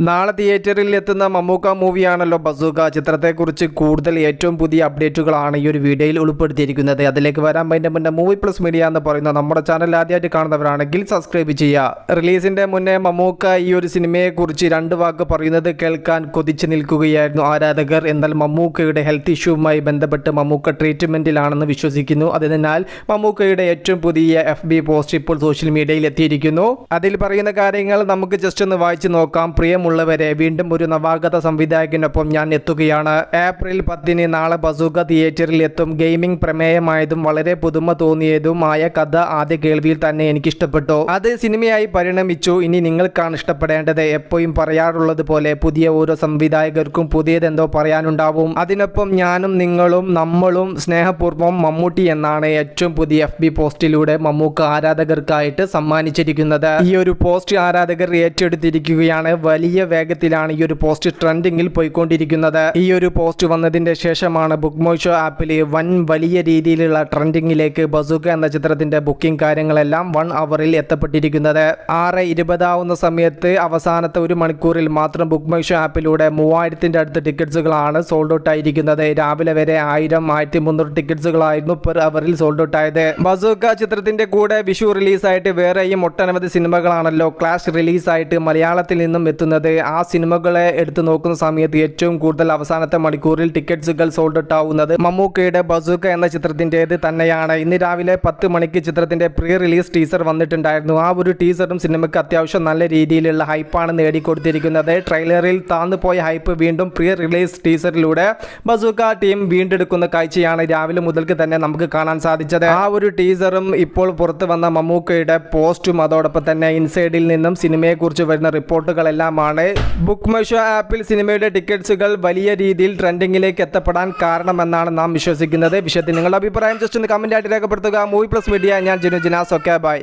നാളെ തിയേറ്ററിൽ എത്തുന്ന മമ്മൂക്ക മൂവിയാണല്ലോ ബസൂക്ക. ചിത്രത്തെക്കുറിച്ച് കൂടുതൽ ഏറ്റവും പുതിയ അപ്ഡേറ്റുകളാണ് ഈ ഒരു വീഡിയോയിൽ ഉൾപ്പെടുത്തിയിരിക്കുന്നത്. അതിലേക്ക് വരാൻ അതിന്റെ മുന്നേ മൂവി പ്ലസ് മീഡിയ എന്ന് പറയുന്ന നമ്മുടെ ചാനൽ ആദ്യമായിട്ട് കാണുന്നവരാണെങ്കിൽ സബ്സ്ക്രൈബ് ചെയ്യുക. റിലീസിന്റെ മുന്നേ മമ്മൂക്ക ഈ ഒരു സിനിമയെക്കുറിച്ച് രണ്ട് വാക്ക് പറയുന്നത് കേൾക്കാൻ കൊതിച്ചു നിൽക്കുകയായിരുന്നു ആരാധകർ. എന്നാൽ മമ്മൂക്കയുടെ ഹെൽത്ത് ഇഷ്യൂവുമായി ബന്ധപ്പെട്ട് മമ്മൂക്ക ട്രീറ്റ്മെന്റിലാണെന്ന് വിശ്വസിക്കുന്നു. അതിനാൽ മമ്മൂക്കയുടെ ഏറ്റവും പുതിയ എഫ് ബി പോസ്റ്റ് ഇപ്പോൾ സോഷ്യൽ മീഡിയയിൽ എത്തിയിരിക്കുന്നു. അതിൽ പറയുന്ന കാര്യങ്ങൾ നമുക്ക് ജസ്റ്റ് ഒന്ന് വായിച്ചു നോക്കാം. പ്രിയമുള്ളവരെ വീണ്ടും ഒരു നവാഗത സംവിധായകനൊപ്പം ഞാൻ എത്തുകയാണ്. ഏപ്രിൽ പത്തിന് നാളെ ബസൂക തിയേറ്ററിൽ എത്തും. ഗെയിമിംഗ് പ്രമേയമായതും വളരെ പുതുമ തോന്നിയതുമായ കഥ ആദ്യ കേൾവിയിൽ തന്നെ എനിക്ക് ഇഷ്ടപ്പെട്ടു അത് സിനിമയായി പരിണമിച്ചു. ഇനി നിങ്ങൾക്കാണ് ഇഷ്ടപ്പെടേണ്ടത്. എപ്പോഴും പറയാറുള്ളത് പോലെ പുതിയ ഓരോ സംവിധായകർക്കും പുതിയതെന്തോ പറയാനുണ്ടാവും. അതിനൊപ്പം ഞാനും നിങ്ങളും നമ്മളും സ്നേഹപൂർവം മമ്മൂട്ടി എന്നാണ് ഏറ്റവും പുതിയ എഫ് ബി പോസ്റ്റിലൂടെ മമ്മൂക്ക ആരാധകർക്കായിട്ട് സമ്മാനിച്ചിരിക്കുന്നത്. ഈ ഒരു പോസ്റ്റ് ആരാധകർ ഏറ്റെടുത്തിരിക്കുകയാണ്. വലിയ വേഗത്തിലാണ് ഈ ഒരു പോസ്റ്റ് ട്രെൻഡിങ്ങിൽ പോയിക്കൊണ്ടിരിക്കുന്നത്. ഈ ഒരു പോസ്റ്റ് വന്നതിന്റെ ശേഷമാണ് ബുക്ക് മൈ ഷോ ആപ്പിൽ വൻ വലിയ രീതിയിലുള്ള ട്രെൻഡിങ്ങിലേക്ക് ബസുക എന്ന ചിത്രത്തിന്റെ ബുക്കിംഗ് കാര്യങ്ങളെല്ലാം വൺ അവറിൽ എത്തപ്പെട്ടിരിക്കുന്നത്. ആറ് ഇരുപതാവുന്ന സമയത്ത് അവസാനത്തെ ഒരു മണിക്കൂറിൽ മാത്രം ബുക്ക് മൈ ഷോ ആപ്പിലൂടെ മൂവായിരത്തിന്റെ അടുത്ത് ടിക്കറ്റ്സുകളാണ് സോൾഡ് ഔട്ട് ആയിരിക്കുന്നത്. രാവിലെ വരെ ആയിരം ആയിരത്തി മുന്നൂറ് ടിക്കറ്റ്സുകളായിരുന്നു പെർ അവറിൽ സോൾഡ് ഔട്ട് ആയത്. ബസൂക്ക ചിത്രത്തിന്റെ കൂടെ വിഷു റിലീസായിട്ട് വേറെയും ഒട്ടനവധി സിനിമകളാണല്ലോ ക്ലാഷ് റിലീസായിട്ട് മലയാളത്തിൽ നിന്നും എത്തുന്നത്. ആ സിനിമകളെ എടുത്തു നോക്കുന്ന സമയത്ത് ഏറ്റവും കൂടുതൽ അവസാനത്തെ മണിക്കൂറിൽ ടിക്കറ്റ്സുകൾ സോൾഡ് ഔട്ട് ആവുന്നത് മമ്മൂക്കയുടെ ബസൂക്ക എന്ന ചിത്രത്തിന്റെത് തന്നെയാണ്. ഇന്ന് രാവിലെ പത്ത് മണിക്ക് ചിത്രത്തിന്റെ പ്രീ റിലീസ് ടീസർ വന്നിട്ടുണ്ടായിരുന്നു. ആ ഒരു ടീസറും സിനിമയ്ക്ക് അത്യാവശ്യം നല്ല രീതിയിലുള്ള ഹൈപ്പാണ് നേടിക്കൊടുത്തിരിക്കുന്നത്. ട്രെയിലറിൽ താന്നു പോയ ഹൈപ്പ് വീണ്ടും പ്രീ റിലീസ് ടീസറിലൂടെ ബസൂക്ക ടീം വീണ്ടെടുക്കുന്ന കാഴ്ചയാണ് രാവിലെ മുതൽക്ക് തന്നെ നമുക്ക് കാണാൻ സാധിച്ചത്. ആ ഒരു ടീസറും ഇപ്പോൾ പുറത്തു വന്ന മമ്മൂക്കയുടെ പോസ്റ്റും അതോടൊപ്പം തന്നെ ഇൻസൈഡിൽ നിന്നും സിനിമയെക്കുറിച്ച് വരുന്ന റിപ്പോർട്ടുകളെല്ലാമാണ് ബുക്ക് മൈഷോ ആപ്പിൽ സിനിമയുടെ ടിക്കറ്റ്സുകൾ വലിയ രീതിയിൽ ട്രെൻഡിങ്ങിലേക്ക് എത്തപ്പെടാൻ കാരണമെന്നാണ് നാം വിശ്വസിക്കുന്നത്. വിഷയത്തിൽ നിങ്ങളുടെ അഭിപ്രായം ജസ്റ്റ് ഒന്ന് കമന്റ് ആയിട്ട് രേഖപ്പെടുത്തുക. മൂവി പ്ലസ് മീഡിയ ഞാൻ ജിനു ജിനാസ്. ഒക്കെ ബൈ